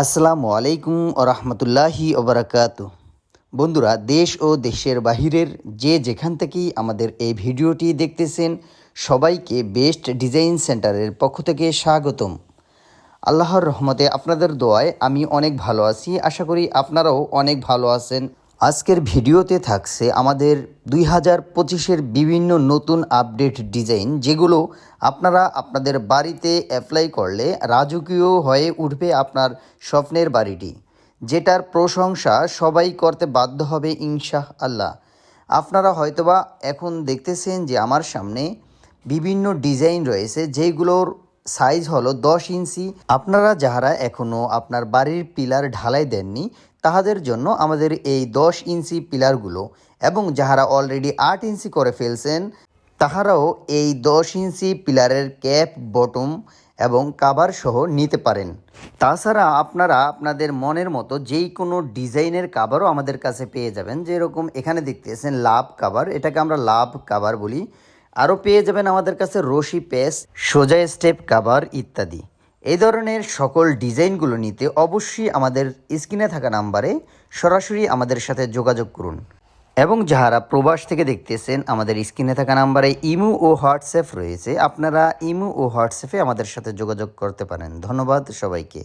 আসসালামু আলাইকুম রহমতুল্লাহি ওবরাকাত বন্ধুরা, দেশ ও দেশের বাহিরের যে যেখান থেকেই আমাদের এই ভিডিওটি দেখতেছেন, সবাইকে বেস্ট ডিজাইন সেন্টারের পক্ষ থেকে স্বাগতম। আল্লাহর রহমতে আপনাদের দোয়ায় আমি অনেক ভালো আছি। আশা করি আপনারাও অনেক ভালো আছেন। আজকের ভিডিওতে থাকছে আমাদের দুই হাজার পঁচিশের বিভিন্ন নতুন আপডেট ডিজাইন, যেগুলো আপনারা আপনাদের বাড়িতে অ্যাপ্লাই করলে রাজকীয় হয়ে উঠবে আপনার স্বপ্নের বাড়িটি। যেটার প্রশংসা সবাই করতে বাধ্য হবে ইনশাহ আল্লাহ আপনারা হয়তোবা এখন দেখতেছেন যে আমার সামনে বিভিন্ন ডিজাইন রয়েছে, যেগুলোর সাইজ হলো দশ ইঞ্চি। আপনারা যাহারা এখনও আপনার বাড়ির পিলার ঢালাই দেননি তাহাদের জন্য আমাদের এই দশ ইঞ্চি পিলারগুলো এবং যাহারা অলরেডি আট ইঞ্চি করে ফেলছেন, তাহারাও এই দশ ইঞ্চি পিলারের ক্যাপ, বটম এবং কাভার সহ নিতে পারেন। তাছাড়া আপনারা আপনাদের মনের মতো যেই কোনো ডিজাইনের কাভারও আমাদের কাছে পেয়ে যাবেন। যেরকম এখানে দেখতেছেন লাভ কাভার, এটাকে আমরা লাভ কাভার বলি। আরও পেয়ে যাবেন আমাদের কাছে রশি পেস, সোজা স্টেপ কাভার ইত্যাদি। এই ধরনের সকল ডিজাইনগুলো নিতে অবশ্যই আমাদের স্ক্রিনে থাকা নাম্বারে সরাসরি আমাদের সাথে যোগাযোগ করুন। এবং যাহারা প্রবাস থেকে দেখতেছেন, আমাদের স্ক্রিনে থাকা নাম্বারে ইমু ও হোয়াটসঅ্যাপ রয়েছে। আপনারা ইমু ও হোয়াটসঅ্যাপে আমাদের সাথে যোগাযোগ করতে পারেন। ধন্যবাদ সবাইকে।